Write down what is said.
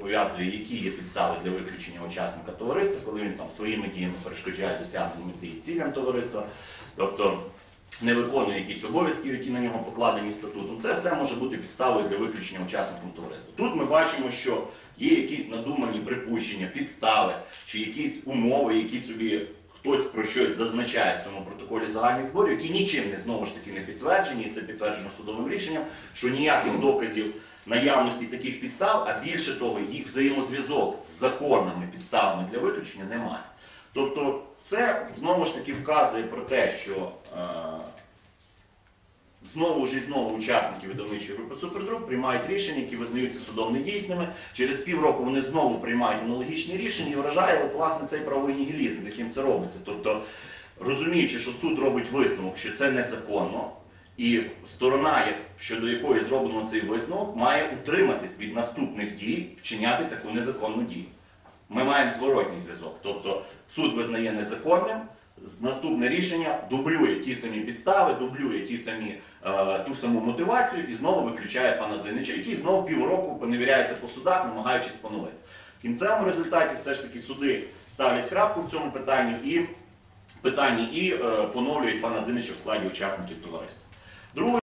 пов'язує, які є підстави для виключення учасника товариства, коли він там своїми діями перешкоджає досягненню мети і цілям товариства, тобто не виконує якісь обов'язків, які на нього покладені статутом. Це все може бути підставою для виключення учасником товариства. Тут ми бачимо, що є якісь надумані припущення, підстави чи якісь умови, які собі хтось про щось зазначає в цьому протоколі загальних зборів, які нічим не знову ж таки не підтверджені, і це підтверджено судовим рішенням, що ніяких доказів наявності таких підстав, а більше того, їх взаємозв'язок з законними підставами для виключення немає. Тобто, це знову ж таки вказує про те, що е, знову ж і знову учасники видавничої групи Супердрук приймають рішення, які визнаються судом недійсними. Через півроку вони знову приймають аналогічні рішення і вражає от, власне цей правовий нігілізм, з яким це робиться. Тобто, розуміючи, що суд робить висновок, що це незаконно, і сторона, щодо якої зроблено цей висновок, має утриматись від наступних дій, вчиняти таку незаконну дію. Ми маємо зворотній зв'язок. Тобто суд визнає незаконним, наступне рішення дублює ті самі підстави, дублює ті самі, е, ту саму мотивацію і знову виключає пана Зинича, який знову півроку поневіряється по судах, намагаючись поновити. В кінцевому результаті все ж таки суди ставлять крапку в цьому питанні і, питанні і е, поновлюють пана Зинича в складі учасників товариства. Другий